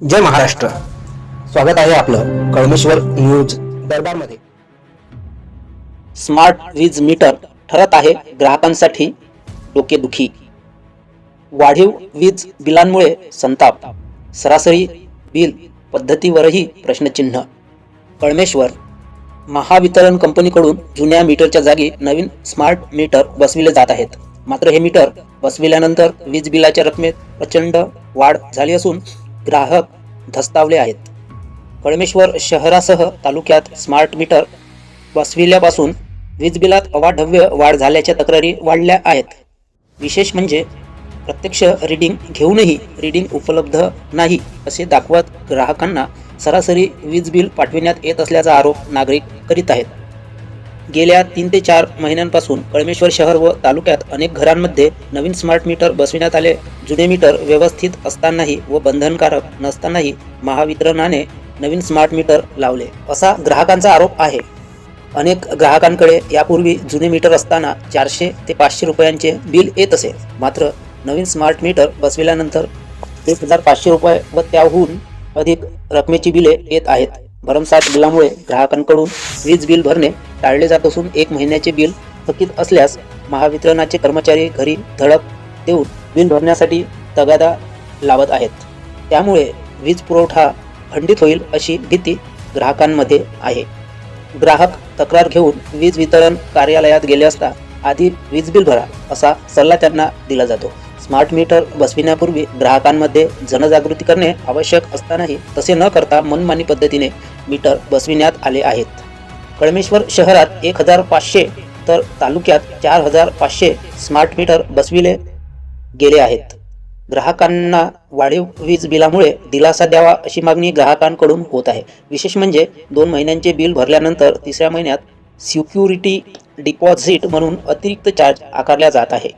जय महाराष्ट्र. स्वागत आहे आपलं कळमेश्वर न्यूज दरबारमध्ये. स्मार्ट वीज मीटर ठरत आहे ग्राहकांसाठी डोकेदुखी. वाढीव वीज बिलांमुळे संताप सरासरी बिल पद्धतीवरही प्रश्नचिन्ह. कळमेश्वर महावितरण कंपनीकडून जुन्या मीटरच्या जागी नवीन स्मार्ट मीटर बसविले जात आहेत. मात्र हे मीटर बसविल्यानंतर वीज बिलाच्या रकमेत प्रचंड वाढ झाली असून ग्राहक धस्तावले आहेत. कळमेश्वर शहरासह तालुक्यात स्मार्ट मीटर बसविल्यापासून वीज बिलात अवाढव्य वाढ झाल्याच्या तक्रारी वाढल्या आहेत. विशेष म्हणजे प्रत्यक्ष रीडिंग घेऊनही रीडिंग उपलब्ध नाही असे दाखवत ग्राहकांना सरासरी वीज बिल पाठविण्यात येत असल्याचा आरोप नागरिक करीत आहेत. गेल्या तीन ते चार महिन्यांपासून कळमेश्वर शहर व तालुक्यात अनेक घरांमध्ये नवीन स्मार्ट मीटर बसविण्यात आले जुने मीटर व्यवस्थित असतानाही व बंधनकारक नसतानाही महावितरणाने नवीन स्मार्ट मीटर लावले. असा ग्राहकांचा आरोप आहे. अनेक ग्राहकांकडे यापूर्वी जुने मीटर असताना चारशे ते पाचशे रुपयांचे बिल येत असे. मात्र नवीन स्मार्ट मीटर बसविल्यानंतर एक हजार पाचशे रुपये व त्याहून अधिक रकमेची बिले येत आहेत. भरमसाठ बिलामुळे ग्राहकांकडून वीज बिल भरणे टाळले जात असून एक महिन्याचे बिल थकीत असल्यास महावितरणाचे कर्मचारी घरी धडक देऊन बिल भरण्यासाठी तगादा लावत आहेत. त्यामुळे वीज पुरवठा खंडित होईल अशी भीती ग्राहकांमध्ये आहे. ग्राहक तक्रार घेऊन वीज वितरण कार्यालयात गेले असता आधी वीज बिल भरा असा सल्ला त्यांना दिला जातो. स्मार्ट मीटर बसविण्यापूर्वी ग्राहकांमध्ये जनजागृती करणे आवश्यक असतानाही तसे न करता मनमानी पद्धतीने मीटर बसविण्यात आले आहेत. कळमेश्वर शहरात एक हजार पाचशे तर तालुक्यात चार हजार पाचशे स्मार्ट मीटर बसविले गेले आहेत. ग्राहकांना वाढीव वीज बिलामुळे दिलासा द्यावा अशी मागणी ग्राहकांकडून होत आहे. विशेष म्हणजे दोन महिन्यांचे बिल भरल्यानंतर तिसऱ्या महिन्यात सिक्युरिटी डिपॉझिट म्हणून अतिरिक्त चार्ज आकारला जात आहे.